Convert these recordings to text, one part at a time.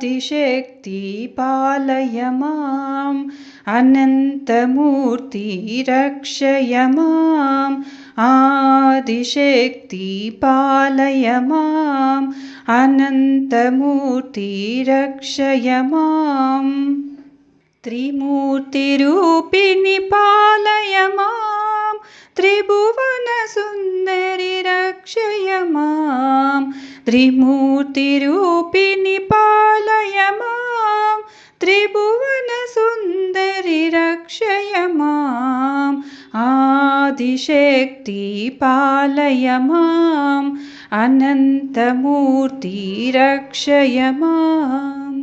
आदिशक्ति पालय माम् अनन्तमूर्ति रक्षय माम् आदिशक्ति पालय माम् अनन्तमूर्ति रक्षय माम्। त्रिमूर्तिरूपिणि पालय मां त्रिभुवनसुन्दरि त्रिमूर्तिरूपिणि पालय मां त्रिभुवनसुन्दरि रक्षय माम् आदिशक्ति पालय माम् अनन्तमूर्ति रक्षय माम्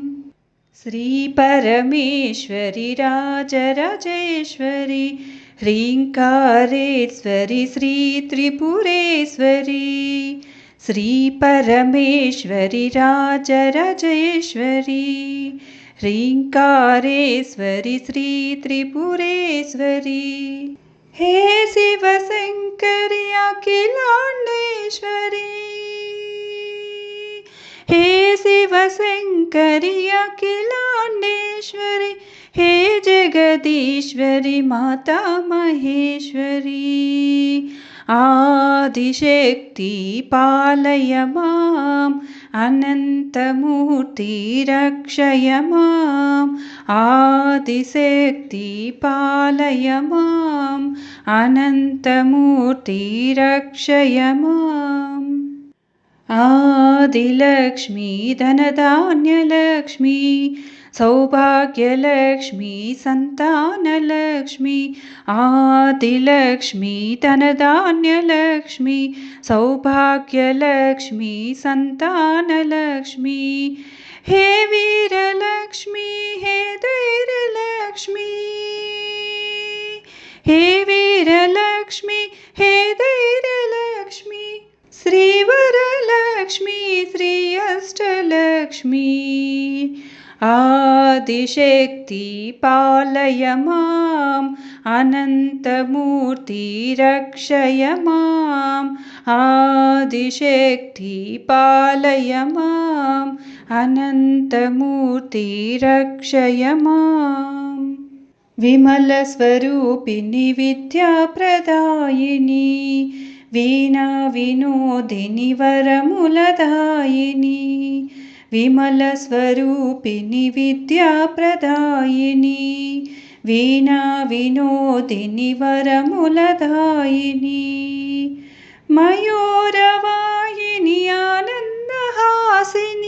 श्रीपरमेश्वरि राजराजेश्वरि ह्रीङ्कारेश्वरि श्रीत्रिपुरेश्वरी श्रीपरमेश्वरि राजराजेश्वरि ह्रीङ्कारेश्वरि श्रीत्रिपुरेश्वरी। हे शिवशङ्करि अखिलाण्डेश्वरी हे शिवशङ्करि अखिलाण्डेश्वरि हे जगदीश्वरि माता महेश्वरी आदिशक्ति पालय माम् अनन्तमूर्ति रक्षय माम् आदिशक्ति पालय माम् अनन्तमूर्ति रक्षय माम्। आदिलक्ष्मी धनधान्यलक्ष्मी सौभाग्यलक्ष्मी सन्तानलक्ष्मी आदिलक्ष्मी धनधान्यलक्ष्मी सौभाग्यलक्ष्मी सन्तानलक्ष्मी। हे वीरलक्ष्मी हे धैर्यलक्ष्मी। हे वीरलक्ष्मी हे धैर्यलक्ष्मी। श्रीवरलक्ष्मी श्री अष्टलक्ष्मी आदिशक्ति पालय माम् अनन्तमूर्ति रक्षय माम् आदिशक्ति पालय माम् अनन्तमूर्ति रक्षय माम्। विमलस्वरूपिणि विद्याप्रदायिनी वीणा विनोदिनि वरमुलदायिनी विमलस्वरूपिणि विद्याप्रदायिनी वीणा विनोदिनि वरमुलदायिनी मयूरवाहिनि आनन्दहासिनी